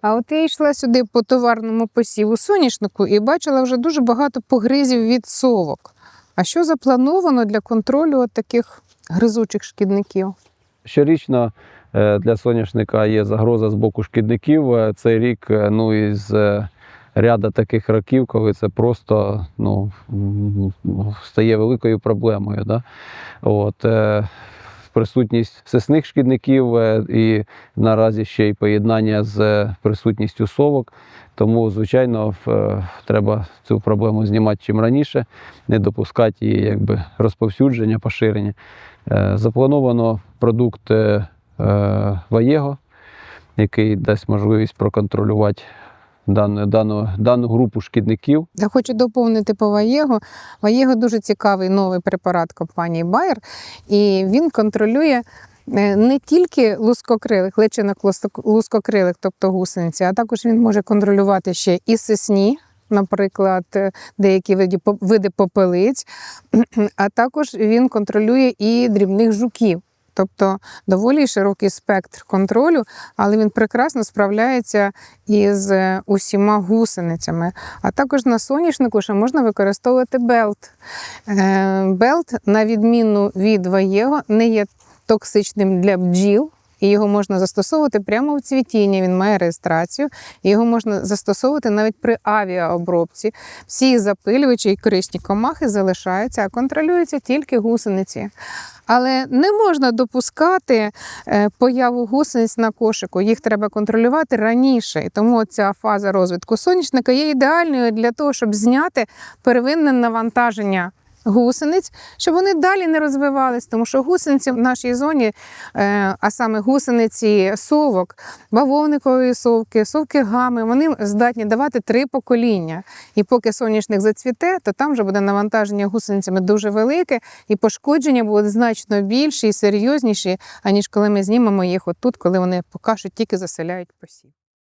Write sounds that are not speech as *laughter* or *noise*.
А от я йшла сюди по товарному посіву соняшнику і бачила вже дуже багато погризів від совок. А що заплановано для контролю таких гризучих шкідників? Щорічно е, для соняшника є загроза з боку шкідників. Е, Цей рік е, ну, із ряда таких років, коли це просто ну, стає великою проблемою. Да? От, Присутність сисних шкідників е, і наразі ще й поєднання з е, присутністю совок. Тому, звичайно, е, треба цю проблему знімати чим раніше, не допускати її якби, розповсюдження, поширення. Заплановано продукт Ваєго, який дасть можливість проконтролювати дану, дану, дану групу шкідників. Я хочу доповнити по Ваєго. Ваєго дуже цікавий новий препарат компанії Bayer, і він контролює е, не тільки лускокрилих, личинок лускокрилих, тобто гусениці, а також він може контролювати ще і сисні. Наприклад, е, деякі види попелиць, *clears throat* а також він контролює і дрібних жуків. Тобто доволі широкий спектр контролю, але він прекрасно справляється із е, усіма гусеницями. А також на соняшнику ще можна використовувати белт. Е, Белт, на відміну від ваєго, не є токсичним для бджіл. І його можна застосовувати прямо в цвітінні. Він має реєстрацію. Його можна застосовувати навіть при авіаобробці. Всі запилювачі і корисні комахи залишаються, а контролюються тільки гусениці. Але не можна допускати е, появу гусениць на кошику. Їх треба контролювати раніше. І тому ця фаза розвитку соняшника є ідеальною для того, щоб зняти первинне навантаження. Гусениць, щоб вони далі не розвивались, тому що гусениці в нашій зоні, е, а саме гусениці совок, бавовникової совки, совки гами, вони здатні давати три покоління. І поки соняшник зацвіте, то там вже буде навантаження гусеницями дуже велике, і пошкодження будуть значно більші і серйозніші, аніж коли ми знімемо їх отут, коли вони що тільки заселяють посів.